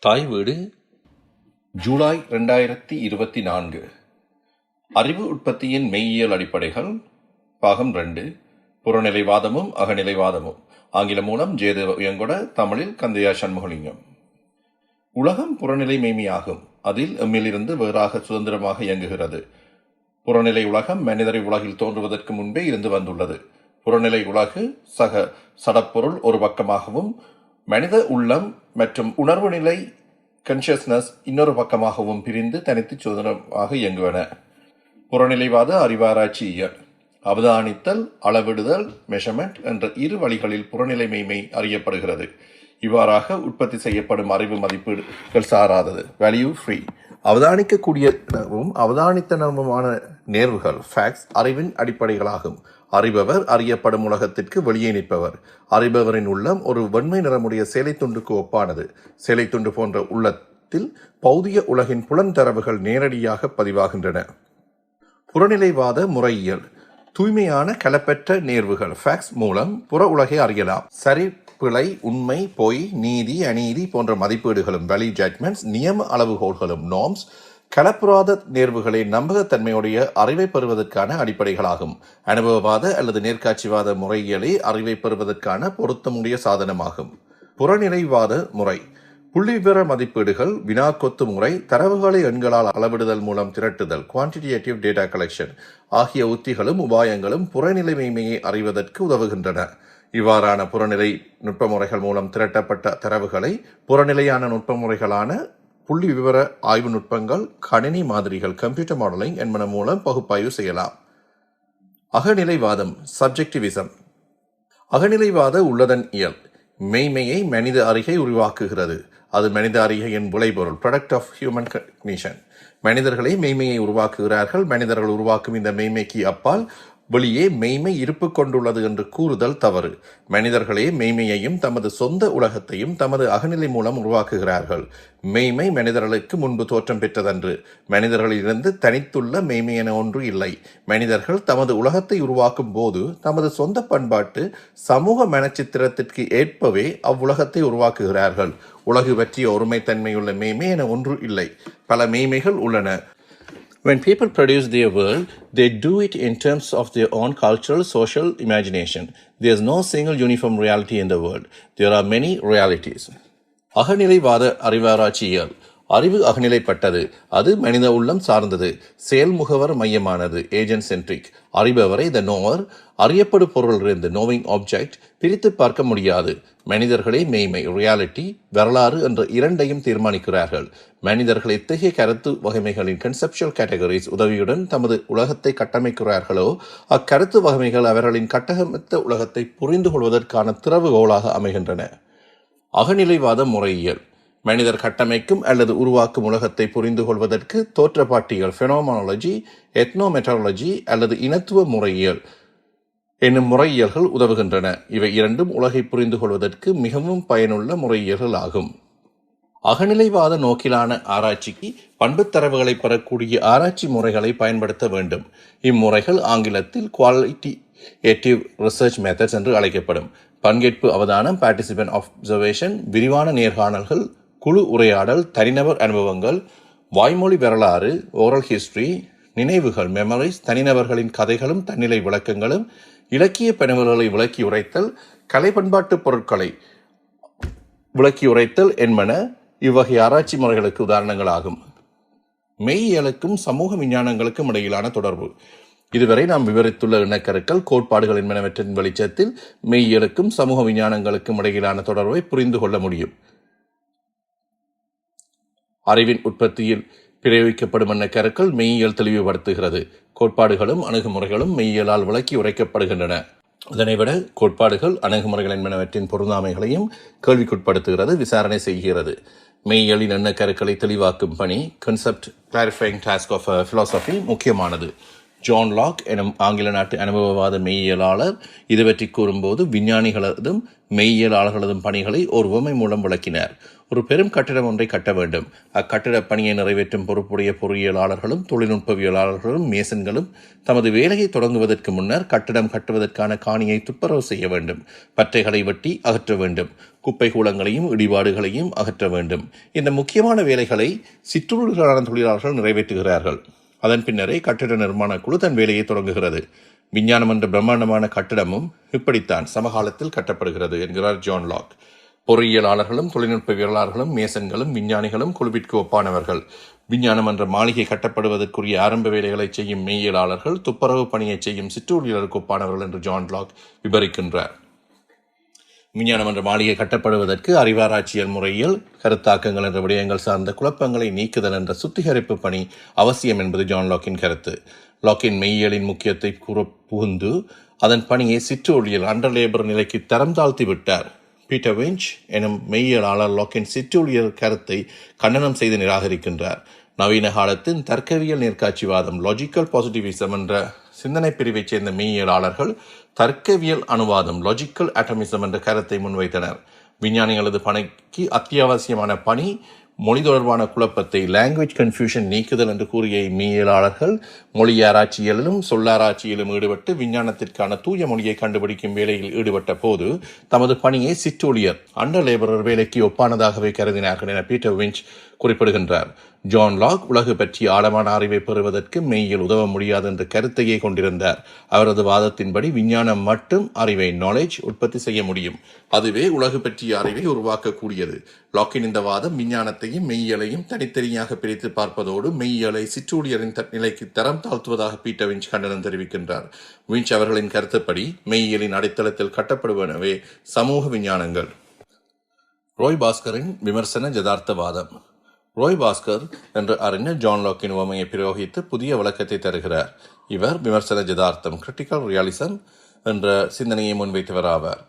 தாய் வீடு. ஜூலை ரெண்டாயிரத்தி இருபத்தி நான்கு. அறிவு உற்பத்தியின் மெய்யியல் அடிப்படைகள் பாகம் ரெண்டு புறநிலைவாதமும் அகநிலைவாதமும். ஆங்கிலம் மூலம் ஜெயதேவ உயங்கொட தமிழில் கந்தையா சண்முகலிங்கம். உலகம் புறநிலை மேமியாகும் அதில் எம்மிலிருந்து வேறாக சுதந்திரமாக இயங்குகிறது. புறநிலை உலகம் மனிதரை உலகில் தோன்றுவதற்கு முன்பே இருந்து வந்துள்ளது. புறநிலை உலகு சக சடப்பொருள் ஒரு பக்கமாகவும் மனித உள்ளம் மற்றும் உணர்வு நிலை கன்ஷியஸ்னஸ் இன்னொரு பக்கமாகவும் பிரிந்து தனித்து சுதந்திரமாக இயங்குவன. புறநிலைவாத அறிவாராய்ச்சியியல் அவதானித்தல் அளவிடுதல் மெஷர்மெண்ட் என்ற இரு வழிகளில் புறநிலை மேய்மை அறியப்படுகிறது. இவ்வாறாக உற்பத்தி செய்யப்படும் அறிவு மதிப்பீடுகள் சாராதது. வேல்யூ ஃப்ரீ அவதானிக்கக்கூடியவும் அவதானித்தனமுமான நேர்வுகள் ஃபேக்ட்ஸ் அறிவின் அடிப்படைகளாகும். அறிபவர் அறியப்படும் உலகத்திற்கு வெளியே நிற்பவர். அறிபவரின் உள்ளம் ஒரு வெண்மை நிறமுடைய சேலை துண்டுக்கு ஒப்பானது. சேலை துண்டு போன்ற உள்ளத்தில் பௌதிய உலகின் புலன்தரவுகள் நேரடியாக பதிவாகின்றன. புறநிலைவாத முறையியல். தூய்மையான கலப்பற்ற நேர்வுகள். ஃபேக்ஸ் மூலம் புற உலகை அறியலாம். சரி பிழை உண்மை பொய் நீதி அநீதி போன்ற மதிப்பீடுகளும் வேல்யூ ஜட்மெண்ட்ஸ் நியம அளவுகோல்களும் நார்ம்ஸ் கலப்புறாத நேர்வுகளை நம்பகத்தன்மையுடைய அறிவை பெறுவதற்கான அடிப்படைகளாகும். அனுபவவாத அல்லது நேர்காட்சிவாத முறையியலே அறிவை பெறுவதற்கான பொருத்தமுடைய சாதனமாகும். புறநிலைவாத முறை. புள்ளிவிவர மதிப்பீடுகள் வினாக்கொத்து முறை தரவுகளை எண்களால் அளவிடுதல் மூலம் திரட்டுதல் குவான்டிடேட்டிவ் டேட்டா கலெக்ஷன் ஆகிய உத்திகளும் உபாயங்களும் புறநிலை அறிவதற்கு உதவுகின்றன. இவ்வாறான புறநிலை நுட்பமுறைகள் மூலம் திரட்டப்பட்ட தரவுகளை புறநிலையான நுட்பமுறைகளான புள்ளி விவர ஆய்வு நுட்பங்கள் கணினி மாதிரிகள் கம்ப்யூட்டர் மாடலிங் என்பன மூலம் பகுப்பாய்வு செய்யலாம். அகநிலைவாதம் சப்ஜெக்டிவிசம் அகநிலைவாத உள்ளதன் இயல் மெய்மையை மனித அறிகை உருவாக்குகிறது. அது மனித அறிகையின் விளைபொருள் ப்ராடக்ட் ஆஃப் ஹியூமன் கக்னிஷன் மனிதர்களே மெய்மையை உருவாக்குகிறார்கள் மனிதர்கள் உருவாக்கும் இந்த மெய்மைக்கு அப்பால் வெளியே மெய்மை இருப்பு கொண்டுள்ளது என்று கூறுதல் தவறு. மனிதர்களே மெய்மையையும் தமது சொந்த உலகத்தையும் தமது அகநிலை மூலம் உருவாக்குகிறார்கள். மெய்மை மனிதர்களுக்கு முன்பு தோற்றம் பெற்றதன்று. மனிதர்களிலிருந்து தனித்துள்ள மெய்மை என ஒன்று இல்லை. மனிதர்கள் தமது உலகத்தை உருவாக்கும் போது தமது சொந்த பண்பாட்டு சமூக மனச்சித்திரத்திற்கு ஏற்பவே அவ்வுலகத்தை உருவாக்குகிறார்கள். உலகு பற்றிய ஒருமைத்தன்மையுள்ள மெய்மை என ஒன்று இல்லை. பல மெய்மைகள் உள்ளன. When people produce their world, they do it in terms of their own cultural, social imagination. There's no single uniform reality in the world. There are many realities. അഹനിലൈ വാദ அறிவு அகநிலைப்பட்டது. அது மனித உள்ளம் சார்ந்தது. செயல்முகவர் மையமானது. ஏஜென்ட் சென்ட்ரிக் அறிபவரை த நோவர் அறியப்படு பொருளிலிருந்து நோவிங் ஆப்ஜெக்ட் பிரித்து பார்க்க முடியாது. மனிதர்களே மெய்மை ரியாலிட்டி வரலாறு என்ற இரண்டையும் தீர்மானிக்கிறார்கள். மனிதர்கள் எத்தகைய கருத்து வகைமைகளின் கன்செப்சுவல் கேட்டகரிஸ் உதவியுடன் தமது உலகத்தை கட்டமைக்கிறார்களோ அக்கருத்து வகைமைகள் அவர்களின் கட்டமைத்த உலகத்தை புரிந்து கொள்வதற்கான திறவுகோலாக அமைகின்றன. அகநிலைவாத முறையியல். மனிதர் கட்டமைக்கும் அல்லது உருவாக்கும் உலகத்தை புரிந்து கொள்வதற்கு தோற்றப்பாட்டியல் ஃபெனோமனாலஜி எத்னோமெட்டாலஜி அல்லது இனத்துவ முறையியல் என்னும் முறையியல்கள் உதவுகின்றன. இவை இரண்டும் உலகை புரிந்து கொள்வதற்கு மிகவும் பயனுள்ள முறையியல்கள் ஆகும். அகநிலைவாத நோக்கிலான ஆராய்ச்சிக்கு பண்புத் தரவுகளை பெறக்கூடிய ஆராய்ச்சி முறைகளை பயன்படுத்த வேண்டும். இம்முறைகள் ஆங்கிலத்தில் குவாலிட்டியேட்டிவ் ரிசர்ச் மெத்தட்ஸ் என்று அழைக்கப்படும். பங்கேற்பு அவதானம் பார்ட்டிசிபென்ட் அப்சர்வேஷன் விரிவான நேர்காணல்கள் குழு உரையாடல் தனிநபர் அனுபவங்கள் வாய்மொழி வரலாறு ஓரல் ஹிஸ்டரி நினைவுகள் மெமரிஸ் தனிநபர்களின் கதைகளும் தன்னிலை விளக்கங்களும் இலக்கிய பணிவுகளை விளக்கி உரைத்தல் கலை பண்பாட்டு பொருட்களை விளக்கி உரைத்தல் என்பன இவ்வகை ஆராய்ச்சி முறைகளுக்கு உதாரணங்களாகும். மெய்யியலுக்கும் சமூக விஞ்ஞானங்களுக்கும் இடையிலான தொடர்பு. இதுவரை நாம் விவரித்துள்ள இணக்கருக்கள் கோட்பாடுகள் என்பனவற்றின் வெளிச்சத்தில் மெய்யியலுக்கும் சமூக விஞ்ஞானங்களுக்கும் இடையிலான தொடர்பை புரிந்து கொள்ள முடியும். அறிவின் உற்பத்தியில் பிரயோகிக்கப்படும் எண்ண கருக்கள் மெய்யியல் தெளிவுபடுத்துகிறது. கோட்பாடுகளும் அணுகுமுறைகளும் மெய்யியலால் விளக்கி உரைக்கப்படுகின்றன. இதனைவிட கோட்பாடுகள் அணுகுமுறைகள் என்பனவற்றின் பொருந்தாமைகளையும் கேள்விக்குட்படுத்துகிறது விசாரணை செய்கிறது. மெய்யியலின் எண்ண கருக்களை தெளிவாக்கும் பணி concept clarifying task of philosophy முக்கியமானது. ஜான் லாக் எனும் ஆங்கில நாட்டு அனுபவவாத மெய்யியலாளர். இது பற்றி கூறும்போது விஞ்ஞானிகளதும் மெய்யியலாளர்களதும் பணிகளை ஒரு உவமை மூலம் விளக்கினார். ஒரு பெரும் கட்டிடம் ஒன்றை கட்ட வேண்டும். அக்கட்டிட பணியை நிறைவேற்றும் பொறுப்புடைய பொறியியலாளர்களும் தொழில்நுட்பவியலாளர்களும் மேசன்களும் தமது வேலையை தொடங்குவதற்கு முன்னர் கட்டிடம் கட்டுவதற்கான காணியை துப்புரவு செய்ய வேண்டும். பற்றைகளை வெட்டி அகற்ற வேண்டும். குப்பை கூலங்களையும் இடிபாடுகளையும் அகற்ற வேண்டும். இந்த முக்கியமான வேலைகளை சிற்றுறுகளான தொழிலாளர்கள் நிறைவேற்றுகிறார்கள். அதன் பின்னரே கட்டிட நிர்மாண குழு தன் வேலையை தொடங்குகிறது. விஞ்ஞானம் என்ற பிரம்மாண்டமான கட்டிடமும் இப்படித்தான் சமகாலத்தில் கட்டப்படுகிறது என்கிறார் ஜான் லாக். பொறியியலாளர்களும் தொழில்நுட்பவியலாளர்களும் மேசன்களும் விஞ்ஞானிகளும் குழுவிற்கு ஒப்பானவர்கள். விஞ்ஞானம் என்ற மாளிகை கட்டப்படுவதற்குரிய ஆரம்ப வேலைகளை செய்யும் மெய்யியலாளர்கள் துப்புரவு பணியை செய்யும் சிற்றூழியர்களுக்கு ஒப்பானவர்கள் என்று ஜான் லாக் விவரிக்கின்றார் விஞ்ஞானம் என்ற மாளிகை கட்டப்படுவதற்கு அறிவாராய்ச்சியல் முறையில் கருத்தாக்கங்கள் என்ற விடயங்கள் சார்ந்த குழப்பங்களை நீக்குதல் என்ற சுத்திகரிப்பு பணி அவசியம் என்பது ஜான் லாக்கின் கருத்து. லாக்கின் மெய்யியலின் முக்கியத்தை கூற புகுந்து அதன் பணியை சிற்றூழியல் அண்டர் லேபர் நிலைக்கு தரம் தாழ்த்தி விட்டார். பீட்டர் விஞ்ச் எனும் மெய்யியலாளர் லாக்கின் சிற்றூழியல் கருத்தை கண்டனம் செய்து நிராகரிக்கின்றார். நவீன காலத்தின் தர்க்கவியல் நேர்காட்சிவாதம் லாஜிக்கல் பாசிட்டிவிசம் என்ற சிந்தனை பிரிவைச் சேர்ந்த மெய்யியலாளர்கள் தர்க்கவியல் அனுவாதம் லாஜிக்கல் அட்டமிசம் என்ற கருத்தை முன்வைத்தனர். விஞ்ஞானிகளது பணிக்கு அத்தியாவசியமான பணி மொழி தொடர்பான குழப்பத்தை லாங்குவேஜ் கன்ஃபியூஷன் நீக்குதல் என்று கூறிய மெய்யியலாளர்கள் மொழி ஆராய்ச்சியிலும் சொல்லாராய்ச்சியிலும் ஈடுபட்டு விஞ்ஞானத்திற்கான தூய மொழியை கண்டுபிடிக்கும் வேலையில் ஈடுபட்ட போது தமது பணியை சிற்றூழியர் அண்டர் லேபரர் வேலைக்கு ஒப்பானதாகவே கருதினார்கள் என பீட்டர் விஞ்ச் குறிப்பிடுகின்றார். ஜான் லாக் உலகு பற்றி ஆழமான அறிவை பெறுவதற்கு மெய்யில் உதவ முடியாது என்ற கருத்தையே கொண்டிருந்தார். அவரது வாதத்தின்படி விஞ்ஞானம் மட்டும் அறிவை நாலேஜ் உற்பத்தி செய்ய முடியும். அதுவே உலகு பற்றிய அறிவை உருவாக்கக்கூடியது. லாக்கின் இந்த வாதம் விஞ்ஞானத்தையும் மெய்யலையும் தனித்தனியாக பிரித்து பார்ப்பதோடு மெய்யலை சிற்றூழியரின் த- நிலைக்கு தரம் தாழ்த்துவதாக பீட்டர் விஞ்ச் கண்டனம் தெரிவிக்கின்றார். விஞ்ச் அவர்களின் கருத்துப்படி மெய்யியலின் அடித்தளத்தில் கட்டப்படுவனவே சமூக விஞ்ஞானங்கள். ரோய் பாஸ்கரின் விமர்சன ஜதார்த்தவாதம் ரோய் பாஸ்கர் என்ற அறிஞர் ஜான் லாக்கின் உவமையை பிரயோகித்து புதிய விளக்கத்தை தருகிறார். இவர் விமர்சன ஜதார்த்தம் கிரிட்டிக்கல் ரியாலிசம் என்ற சிந்தனையை முன்வைத்தவர் ஆவார்.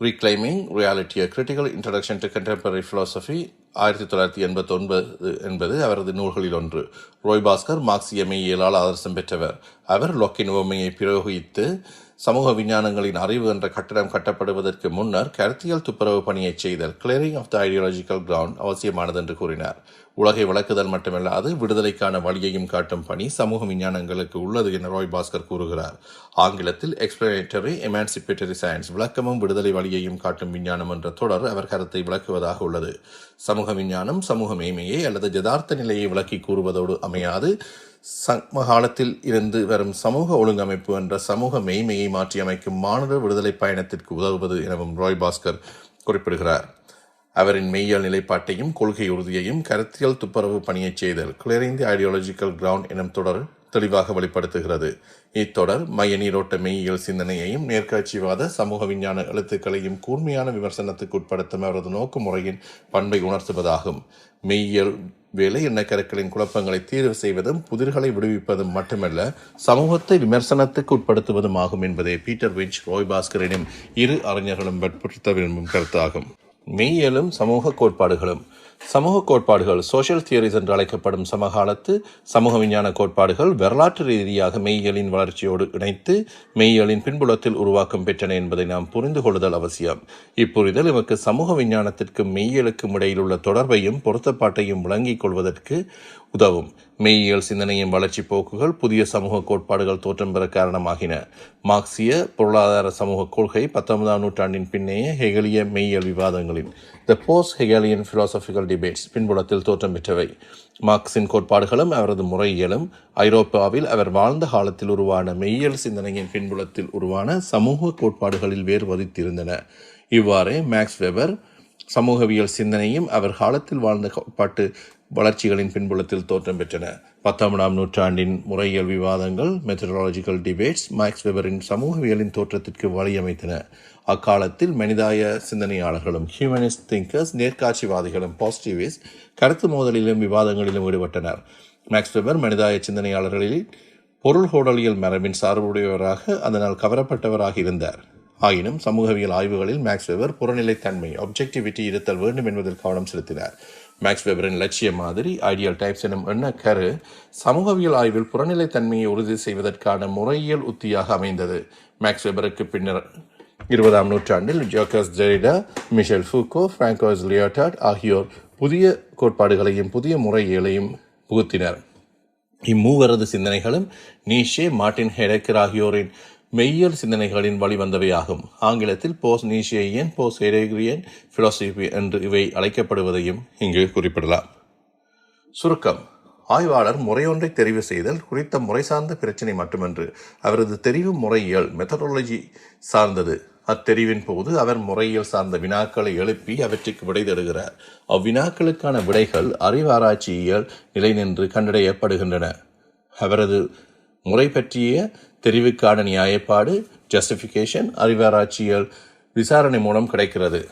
Reclaiming reality critical introduction to contemporary philosophy ஆயிரத்தி தொள்ளாயிரத்தி எண்பத்தி ஒன்பது என்பது அவரது நூல்களில் ஒன்று. ரோய் பாஸ்கர் மார்க்சிய மெய்யியலால் ஆதர்சம் பெற்றவர். அவர் லொக்கின் உவமையை பிரயோகித்து சமூக விஞ்ஞானங்களின் அறிவு என்ற கட்டடம் கட்டப்படுவதற்கு முன்னர் கருத்தியல் துப்புரவு பணியை செய்தல் clearing of the ideological ground அவசியமானது என்று கூறினார். உலகை விளக்குதல் மட்டுமல்லாது விடுதலைக்கான வழியையும் காட்டும் பணி சமூக விஞ்ஞானங்களுக்கு உள்ளது என ரோய் பாஸ்கர் கூறுகிறார். ஆங்கிலத்தில் எக்ஸ்பிளனேட்டரி எமான்சிபேட்டரி சயின்ஸ் விளக்கமும் விடுதலை வழியையும் காட்டும் விஞ்ஞானம் என்ற தொடர் அவர் கருத்தை விளக்குவதாக உள்ளது. சமூக விஞ்ஞானம் சமூக மேன்மையை அல்லது யதார்த்த நிலையை விளக்கி கூறுவதோடு அமையாது. சமகாலத்தில் இருந்து வரும் சமூக ஒழுங்கமைப்பு என்ற சமூக மெய்மையை மாற்றியமைக்கும் மாணவர் விடுதலை பயணத்திற்கு உதவுவது எனவும் ராய் பாஸ்கர் குறிப்பிடுகிறார். அவரின் மெய்யியல் நிலைப்பாட்டையும் கொள்கை உறுதியையும் கருத்தியல் துப்புரவு பணியைச் செய்தல் கிளியரிங் ஐடியாலஜிக்கல் கிரவுண்ட் எனும் தொடர் தெளிவாக வெளிப்படுத்துகிறது. இத்தொடர் மைய நீரோட்ட மெய்யியல் சிந்தனையையும் நேர்காட்சிவாத சமூக விஞ்ஞான எழுத்துக்களையும் கூர்மையான விமர்சனத்துக்கு உட்படுத்தும் அவரது நோக்கு முறையின் பண்பை உணர்த்துவதாகும். மெய்யியல் வேலை எண்ணக்கருக்களின் குழப்பங்களை தீர்வு செய்வதும் புதிர்களை விடுவிப்பதும் மட்டுமல்ல சமூகத்தை விமர்சனத்துக்கு உட்படுத்துவதும் ஆகும் என்பதே பீட்டர் விஞ்ச் ரோய் பாஸ்கரினும் இரு அறிஞர்களும் வற்புறுத்த விரும்பும் கருத்தாகும். மெய்யியலும் சமூக கோட்பாடுகளும் சமூக கோட்பாடுகள் சோஷியல் தியரிஸ் என்று அழைக்கப்படும் சமகாலத்து சமூக விஞ்ஞான கோட்பாடுகள் வரலாற்று ரீதியாக மெய்யியலின் வளர்ச்சியோடு இணைத்து மெய்யியலின் பின்புலத்தில் உருவாக்கம் பெற்றன என்பதை நாம் புரிந்து கொள்ளுதல் அவசியம். இப்புரிதல் எமக்கு சமூக விஞ்ஞானத்திற்கும் மெய்யியலுக்கும் இடையில் உள்ள தொடர்பையும் பொருத்தப்பாட்டையும் விளங்கிக் கொள்வதற்கு உதவும். மெய்யியல் சிந்தனையின் வளர்ச்சி போக்குகள் புதிய சமூக கோட்பாடுகள் தோற்றம் பெற காரணமாகின. மார்க்சிய பொருளாதார சமூக கொள்கை பத்தொன்பதாம் நூற்றாண்டின் பின்னேயே ஹெகலிய மெய்யியல் விவாதங்களின் the post Hegelian philosophical debates பின்புலத்தில் தோற்றம் பெற்றவை மார்க்சின் கோட்பாடுகளும் அவரது முறையியலும் ஐரோப்பாவில் அவர் வாழ்ந்த காலத்தில் உருவான மெய்யியல் சிந்தனையின் பின்புலத்தில் உருவான சமூக கோட்பாடுகளில் வேறுபதித்திருந்தன. இவ்வாறே மேக்ஸ் வெபர் சமூகவியல் சிந்தனையும் அவர் காலத்தில் வாழ்ந்த கோட்பாட்டு வளர்ச்சிகளின் பின்புலத்தில் தோற்றம் பெற்றன. பத்தொன்பதாம் நூற்றாண்டின் முறையியல் விவாதங்கள் மெத்தடாலஜிக்கல் டிபேட்ஸ் மேக்ஸ் வெபரின் சமூகவியலின் தோற்றத்திற்கு வழியமைத்தன. அக்காலத்தில் மனிதாய சிந்தனையாளர்களும் ஹியூமனிஸ்ட் திங்கர்ஸ் நேர்காட்சிவாதிகளும் பாசிட்டிவிஸ்ட் கருத்து மோதலிலும் விவாதங்களிலும் ஈடுபட்டனர். மேக்ஸ் வெபர் மனிதாய சிந்தனையாளர்களில் பொருள் ஹோடலியல் மரபின் சார்புடையவராக அதனால் கவரப்பட்டவராக இருந்தார். ஆயினும் சமூகவியல் ஆய்வுகளில் மேக்ஸ் வெவர் புறநிலைத்தன்மை ஆப்ஜெக்டிவிட்டி இருத்தல் வேண்டும் என்பதில் கவனம் செலுத்தினார். மேக்ஸ் வெபரின் லட்சிய மாதிரி ஐடியல் டைப்ஸ் எனும் எண்ணக்கரு சமூகவியல் ஆய்வில் புறநிலைத்தன்மையை உறுதி செய்வதற்கான முறையியல் உத்தியாக அமைந்தது. மேக்ஸ் வெபருக்கு பின்னர் இருபதாம் நூற்றாண்டில் ஜோக்கஸ் ஜெரிடா மிஷேல் ஃபூகோ பிராங்கோஸ் லியோட்டார்ட் ஆகியோர் புதிய கோட்பாடுகளையும் புதிய முறையியலையும் புகுத்தினர். இம்மூவரது சிந்தனைகளும் நீஷே மார்டின் ஹெடக்கர் ஆகியோரின் மெய்யியல் சிந்தனைகளின் வழிவந்தவையாகும். ஆங்கிலத்தில் போஸ் நீஷேயன் போஸ் ஹெரேகிரியன் பிலாசபி என்று இவை அழைக்கப்படுவதையும் இங்கு குறிப்பிடலாம். சுருக்கம். ஆய்வாளர் முறையொன்றை தெரிவு செய்தல் குறித்த முறை சார்ந்த பிரச்சினை மட்டுமன்று. அவரது தெரிவு முறையியல் மெத்தடாலஜி சார்ந்தது. அத்தெரிவின் போது அவர் முறையியல் சார்ந்த வினாக்களை எழுப்பி அவற்றுக்கு விடை தருகிறார். அவ்வினாக்களுக்கான விடைகள் அறிவாராய்ச்சியியல் நிலை நின்று கண்டறியப்படுகின்றன அவரது முறை பற்றிய தெரிவுக்கான நியாயப்பாடு ஜஸ்டிஃபிகேஷன் அறிவாராய்ச்சியல் விசாரணை மூலம் கிடைக்கிறது.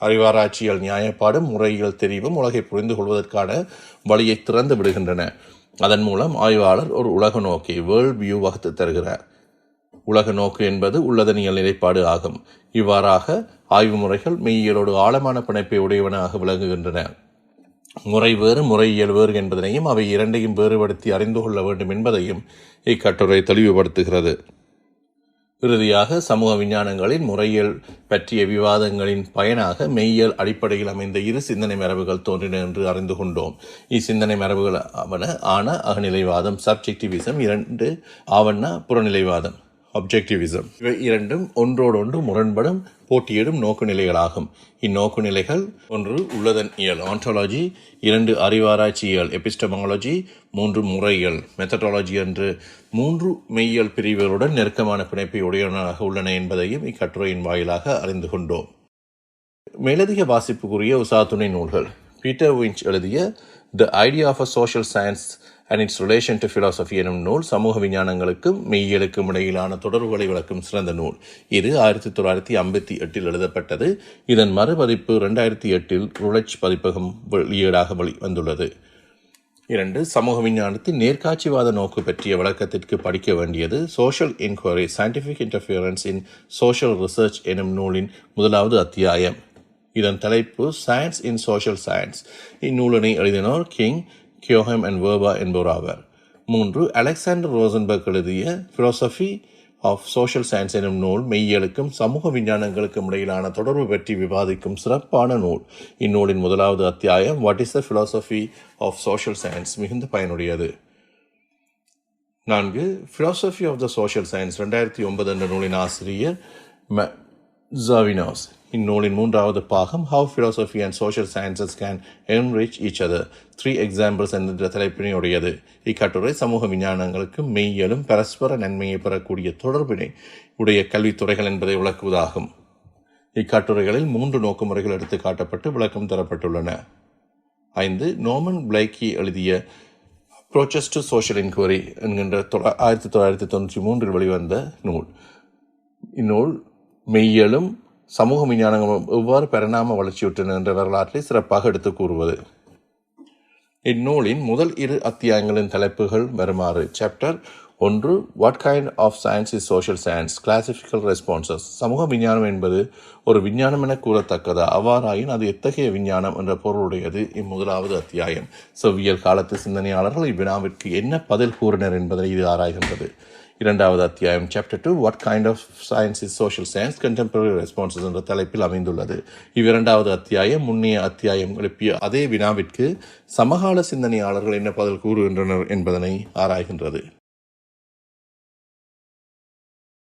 அறிவாராய்ச்சியல் நியாயப்பாடும் முறையியல் தெரிவும் உலகை புரிந்து கொள்வதற்கான வழியை திறந்து விடுகின்றன. அதன் மூலம் ஆய்வாளர் ஒரு உலக நோக்கை வேர்ல்ட் வியூ வகுத்து தருகிறார். உலக நோக்கு என்பது உள்ளதனியல் நிலைப்பாடு ஆகும். இவ்வாறாக ஆய்வு முறைகள் மெய்யியலோடு ஆழமான பிணைப்பை உடையவனாக விளங்குகின்றன. முறை வேறு முறையியல் வேறு என்பதனையும் அவை இரண்டையும் வேறுபடுத்தி அறிந்து கொள்ள வேண்டும் என்பதையும் இக்கட்டுரை தெளிவுபடுத்துகிறது. இறுதியாக சமூக விஞ்ஞானங்களின் முறையியல் பற்றிய விவாதங்களின் பயனாக மெய்யியல் அடிப்படையில் அமைந்த இரு சிந்தனை மரபுகள் தோன்றின என்று அறிந்து கொண்டோம். இச்சிந்தனை மரபுகள் ஆவன ஆன அகநிலைவாதம் சப்ஜெக்டிவிசம் இரண்டு ஆவண்ண புறநிலைவாதம். அப்ஜெக்டிவிசம் இவை இரண்டும் ஒன்றோடொன்று முரண்படும் போட்டியிடும் நோக்கு நிலைகளாகும் இந்நோக்கு நிலைகள் ஒன்று உள்ளதன் இயல் ஆன்டாலஜி இரண்டு அறிவாராய்ச்சியியல் எபிஸ்டமாலஜி மூன்று முறையியல் மெத்தடாலஜி என்று மூன்று மெய்யியல் பிரிவுகளுடன் நெருக்கமான பிணைப்பை உடையவனாக உள்ளன என்பதையும் இக்கட்டுரையின் வாயிலாக அறிந்து கொண்டோம். மேலதிக வாசிப்புக்குரிய உசாத்துணை நூல்கள். பீட்டர் விஞ்ச் எழுதிய the idea of a social science and its relation to philosophy எனும் நூல் சமூக விஞ்ஞானங்களுக்கும் மெய்யலுக்கும் இடையிலான தொடர்புகளை விளக்கும் சிறந்த நூல். இது ஆயிரத்தி தொள்ளாயிரத்தி ஐம்பத்தி எட்டில் எழுதப்பட்டது. இதன் மறுபதிப்பு ரெண்டாயிரத்தி எட்டில் ருளச் பதிப்பகம் வெளியீடாக வெளி வந்துள்ளது. இரண்டு சமூக விஞ்ஞானத்தின் நேர்காட்சிவாத நோக்கு பற்றிய விளக்கத்திற்கு படிக்க வேண்டியது social inquiry scientific interference in social research எனும் நூலின் முதலாவது அத்தியாயம். இதன் தலைப்பு சயின்ஸ் இன் சோஷியல் சயின்ஸ் இந்நூலினை எழுதினோர் கிங் கியோஹெம் அண்ட் வேர்பா என்பவர் ஆவார் மூன்று அலெக்சாண்டர் ரோசன்பர்க் எழுதிய ஃபிலோசஃபி ஆஃப் சோஷியல் சயின்ஸ் எனும் நூல் மெய்யலுக்கும் சமூக விஞ்ஞானங்களுக்கும் இடையிலான தொடர்பு பற்றி விவாதிக்கும் சிறப்பான நூல். இந்நூலின் முதலாவது அத்தியாயம் what is the philosophy of social science மிகுந்த பயனுடையது. நான்கு philosophy of the social science ரெண்டாயிரத்தி ஒன்பது என்ற நூலின் ஆசிரியர் ம ஜாவினாஸ் இந்நூலின் மூன்றாவது பாகம் how philosophy and social sciences can enrich each other three examples என்ற தலைப்பினையுடையது. இக்கட்டுரை சமூக விஞ்ஞானங்களுக்கு மெய்யலும் பரஸ்பர நன்மையை பெறக்கூடிய தொடர்பினை உடைய கல்வித்துறைகள் என்பதை விளக்குவதாகும். இக்கட்டுரைகளில் மூன்று நோக்குமுறைகள் எடுத்து காட்டப்பட்டு விளக்கம் தரப்பட்டுள்ளன. ஐந்து நோமன் பிளைக்கி எழுதிய ப்ரோச்சஸ் டு சோஷியல் இன்கொயரி என்கின்ற தொள்ள- ஆயிரத்தி தொள்ளாயிரத்தி தொண்ணூற்றி மூன்றில் வெளிவந்த நூல். இந்நூல் மெய்யலும் சமூக விஞ்ஞானங்களும் எவ்வாறு பரிணாம வளர்ச்சியுற்றன என்ற வரலாற்றை சிறப்பாக எடுத்துக் கூறுவது. இந்நூலின் முதல் இரு அத்தியாயங்களின் தலைப்புகள் வருமாறு. சாப்டர் ஒன்று what kind of science is social science classical responses சமூக விஞ்ஞானம் என்பது ஒரு விஞ்ஞானம் என கூறத்தக்கதா? அவ்வாறாயின் அது எத்தகைய விஞ்ஞானம் என்ற பொருளுடையது? இம்முதலாவது அத்தியாயம். செவ்வியல் காலத்து சிந்தனையாளர்கள் இவ்வினாவிற்கு என்ன பதில் கூறினர் என்பதை இது ஆராய்கின்றது. இரண்டாவது அத்தியாயம் chapter two what kind of science is social science contemporary responses என்ற தலைப்பில் அமைந்துள்ளது. இவ்விரண்டாவது அத்தியாயம் முன்னைய அத்தியாயம் எழுப்பிய அதே வினாவிற்கு சமகால சிந்தனையாளர்கள் என்ன பதில் கூறுகின்றனர் என்பதனை ஆராய்கின்றது.